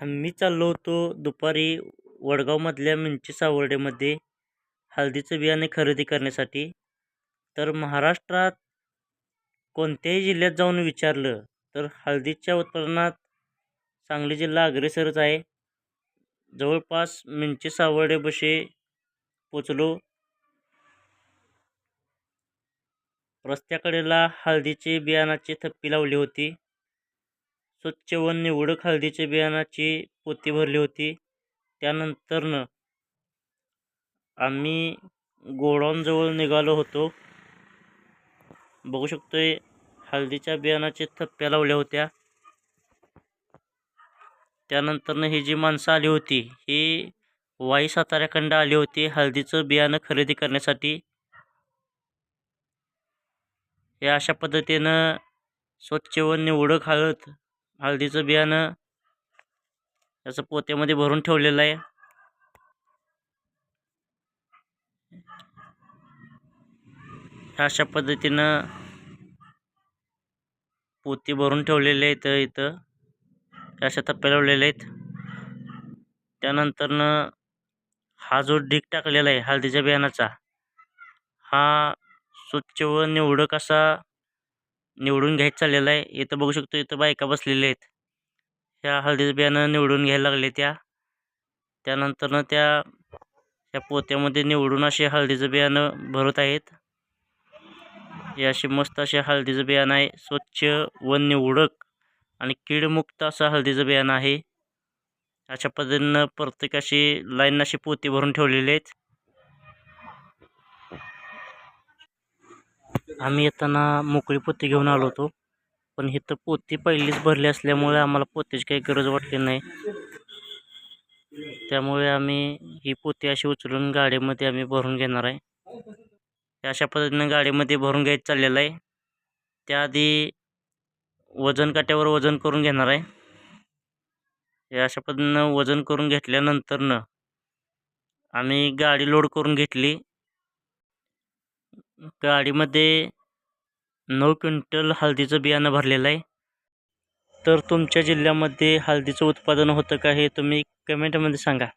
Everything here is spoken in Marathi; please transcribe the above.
आम्ही चाललो होतो दुपारी वडगावमधल्या मिंची सावर्डेमध्ये हळदीचं बियाणे खरेदी करण्यासाठी. तर महाराष्ट्रात कोणत्याही जिल्ह्यात जाऊन विचारलं तर हळदीच्या उत्पादनात सांगली जिल्हा अग्रेसरच आहे. जवळपास मिंची बसे पोचलो. रस्त्याकडेला हळदीचे बियाणाची थप्पी लावली होती. स्वच्छ व निवडक हळदीच्या बियाणाची पोती भरली होती. त्यानंतरनं आम्ही गोडाऊनजवळ निघालो होतो. बघू शकतोय हळदीच्या बियाणाचे थप्प्या लावल्या होत्या. त्यानंतरनं ही जी माणसं आली होती ही वाई साताऱ्याखंड आली होती हळदीचं बियाणं खरेदी करण्यासाठी. हे अशा पद्धतीनं स्वच्छ व निवडक हळद हळदीचं बियाणं त्याचं पोत्यामध्ये भरून ठेवलेलं आहे. अशा पद्धतीनं पोती भरून ठेवलेले आहेत इथं. अशा टप्प्या लावलेल्या आहेत. त्यानंतरनं हा जो ढीग टाकलेला आहे हळदीच्या बियाणाचा हा स्वच्छ व निवडक असा निवडून घ्यायचं चाललेला आहे. इथं बघू शकतो इथं बायका बसलेल्या आहेत. ह्या हळदीचं बियाणं निवडून घ्यायला लागले त्या. त्यानंतरनं त्या त्या पोत्यामध्ये निवडून असे हळदीचं बियाणं भरत आहेत. हे असे मस्त असे हळदीचं बियाणं आहे. स्वच्छ व निवडक आणि कीडमुक्त असं हळदीचं बियाणं आहे. अशा पद्धतीनं प्रत्येक अशी लाईन अशी पोती भरून ठेवलेले आहेत. आम्ही येताना मोकळी पोती घेऊन आलो होतो. पण इथं पोती पहिलीच भरली असल्यामुळे आम्हाला पोतीची काही गरज वाटली नाही. त्यामुळे आम्ही ही पोती अशी उचलून गाडीमध्ये आम्ही भरून घेणार आहे. अशा पद्धतीनं गाडीमध्ये भरून घ्यायचं चाललेलं आहे. त्याआधी वजन काट्यावर वजन करून घेणार आहे. अशा पद्धतीनं वजन करून घेतल्यानंतरनं आम्ही गाडी लोड करून घेतली. गाडीमध्ये नऊ क्विंटल हळदीचं बियाणं भरलेलं आहे. तर तुमच्या जिल्ह्यामध्ये हळदीचं उत्पादन होतं का हे तुम्ही कमेंटमध्ये सांगा.